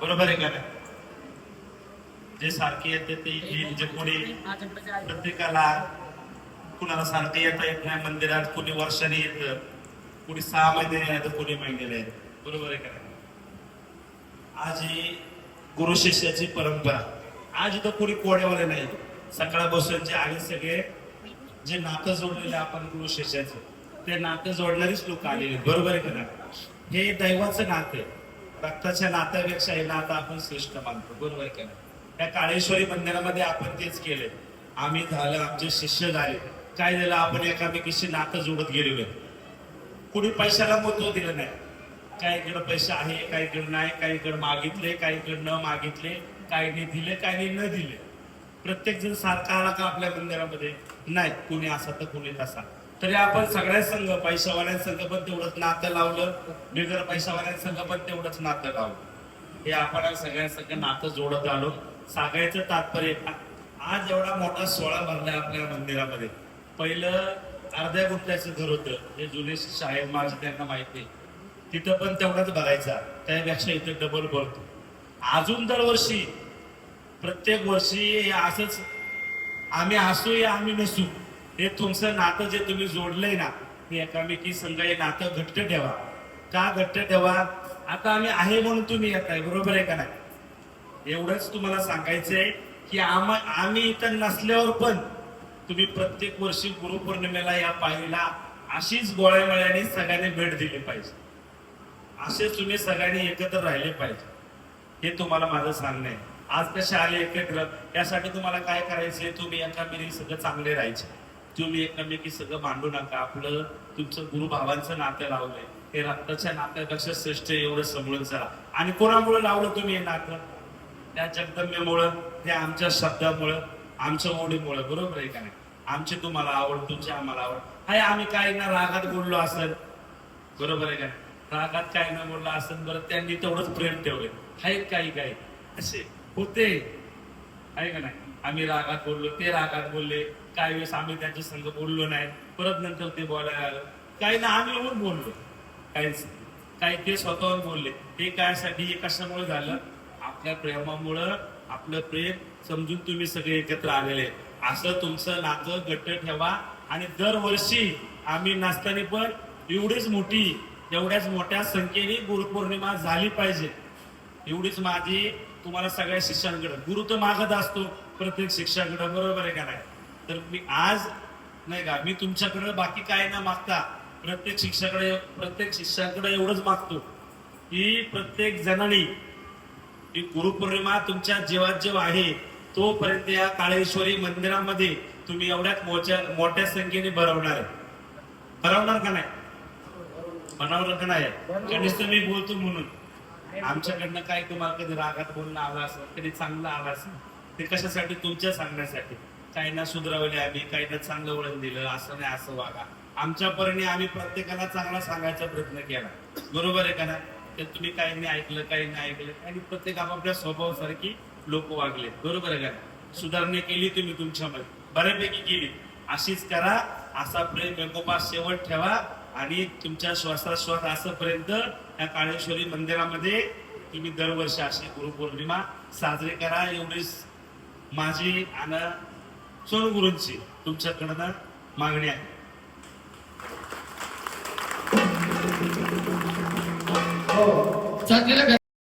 बरोबर आहे का नाही? जे सारखे येते ते येईल जे कोणी प्रत्येकाला कुणाला सारखे येता येत नाही मंदिरात कोणी वर्षाने येतं कोणी सहा महिने येतं कोणी महिन्याला येत. बरोबर आहे का आज ही गुरु शिष्याची परंपरा. आज इथं कोणी कोड्यावाले नाही. सकाळपासून जे आले सगळे जे नातं जोडलेले आपण गुरु शिष्याचे ते नातं जोडणारीच लोक आलेले बरोबर आहे का हे दैवाचं नातं आहे. रक्ताच्या नात्यापेक्षा हे नातं आपण श्रेष्ठ मानतो. बरोबर आहे का त्या काळेश्वरी मंदिरामध्ये आपण तेच केले आम्ही झालं आमचे शिष्य झाले. काय झालं? आपण एकामेकीशी नातं जोडत गेलेलो आहे. कुणी पैशाला महत्त्व दिलं नाही. काहीकडे पैसे आहे काहीकडे नाही काहीकडे मागितले काहीकडे न मागितले काहीने दिले काही न दिले. प्रत्येक जण सारखा आला का आपल्या मंदिरामध्ये? नाही. कुणी असा तर कुणी तसा तरी आपण सगळ्या संघ पैशावाल्यांसंघ पण तेवढंच नातं लावलं. बिगर पैशावाल्यांसंघ पण तेवढंच नातं लावलं. हे आपण सगळ्यांसंघ नातं जोडत आलो. सांगायचं तात्पर्य आज एवढा मोठा सोहळा भरलाय आपल्या मंदिरामध्ये. पहिलं अर्ध्या गुंठ्याचं घर होतं. जे जुने साहेब माझे त्यांना माहिती आहे. तिथं पण तेवढाच भरायचा. त्यापेक्षा इथं डबल भरतो. अजून दरवर्षी प्रत्येक वर्षी असंच आम्ही असू या आम्ही नसू. हे तुमचं नातं जे तुम्ही जोडलंय ना हे एकामेकी संघ हे नातं घट्ट ठेवा. का घट्ट ठेवा? आता आम्ही आहे म्हणून तुम्ही येत आहे बरोबर आहे का नाही? एवढंच तुम्हाला सांगायचंय की आम आम्ही इथं नसल्यावर पण तुम्ही प्रत्येक वर्षी गुरुपौर्णिमेला या पायरीला अशीच गोळ्यामळ्याने सगळ्यांनी भेट दिली पाहिजे. असे तुम्ही सगळ्यांनी एकत्र राहिले पाहिजे. हे तुम्हाला माझं सांगणं आहे. आज कसे आले एकत्र? यासाठी तुम्हाला काय करायचंय? तुम्ही एकामेकी सगळं चांगले राहायचे. तुम्ही एकमेकी सगळं मांडू नका. आपलं तुमचं गुरुभावांचं नातं लावलंय. हे रक्ताच्या नात्यापेक्षा श्रेष्ठ एवढं समोर चला. आणि कोणामुळे लावलं तुम्ही हे नातं? त्या जगदंबेमुळं त्या आमच्या शब्दामुळं आमच्या ओढीमुळं बरोबर आहे का नाही? आमची तुम्हाला आवड तुमची आम्हाला आवड. हाय आम्ही काही ना रागात बोललो असेल बरोबर आहे का रागात काय ना बोललो असेल बरं त्यांनी तेवढंच प्रेम ठेवले आहेत काही काही. असे होते. आहे का नाही? आम्ही रागात बोललो ते रागात बोलले. काही वेळेस आम्ही त्यांच्या संग बोललो नाही. परत नंतर ते बोलायला आलं काही ना आम्ही येऊन बोललो. काहीच काही ते स्वतःहून बोलले. हे कायसाठी हे कशामुळे झालं? आपल्या प्रेमामुळं आपलं प्रेम समजून तुम्ही सगळे एकत्र आलेले. असं तुमचं नातं घट्ट ठेवा. आणि दरवर्षी आम्ही नाचताना पण एवढीच मोठी एवढ्याच मोठ्या संख्येने गुरुपौर्णिमा झाली पाहिजे. एवढीच माझी तुम्हाला सगळ्या शिष्यांकडे. गुरु तर मागत असतो. प्रत्येक शिक्षकाकडे बरोबर आहे का नाही? तर मी आज नाही का मी तुमच्याकडं बाकी काय ना मागता प्रत्येक शिक्षकाकडे प्रत्येक शिक्षकाकडे एवढंच मागतो की प्रत्येक जणांनी ही गुरुपौर्णिमा तुमच्या जीवात जेव्हा आहे तोपर्यंत या काळेश्वरी मंदिरामध्ये तुम्ही एवढ्यात मोठ्या मोठ्या संख्येने भरवणार आहे. भरवणार का नाही? भरवणार का नाही? कधीच मी बोलतो म्हणून. आमच्याकडनं काय तुम्हाला कधी रागात बोलणं आलं असं कधी चांगलं आलं असेल? ते कशासाठी? तुमच्या सांगण्यासाठी. काही ना सुधरवले आम्ही काही ना चांगलं वळण दिलं असं नाही असं वागा. आमच्या परीने आम्ही प्रत्येकाला चांगला सांगायचा प्रयत्न केला. बरोबर आहे का ना? ते तुम्ही काही नाही ऐकलं काही नाही ऐकलं आणि प्रत्येक आपापल्या स्वभावासारखी लोक वागले. बरोबर आहे का सुधारणा केली तुम्ही तुमच्यामध्ये. बऱ्यापैकी केली. अशीच करा असा प्रेम एकोपा शेवट ठेवा आणि तुमच्या श्वासाश्वास असंपर्यंत या काळेश्वरी मंदिरामध्ये तुम्ही दरवर्षी अशी गुरुपौर्णिमा साजरी करा. एवढीच माझी आणि सोनगुरूंची तुमच्याकडनं मागणी आहे. हो. चांगलं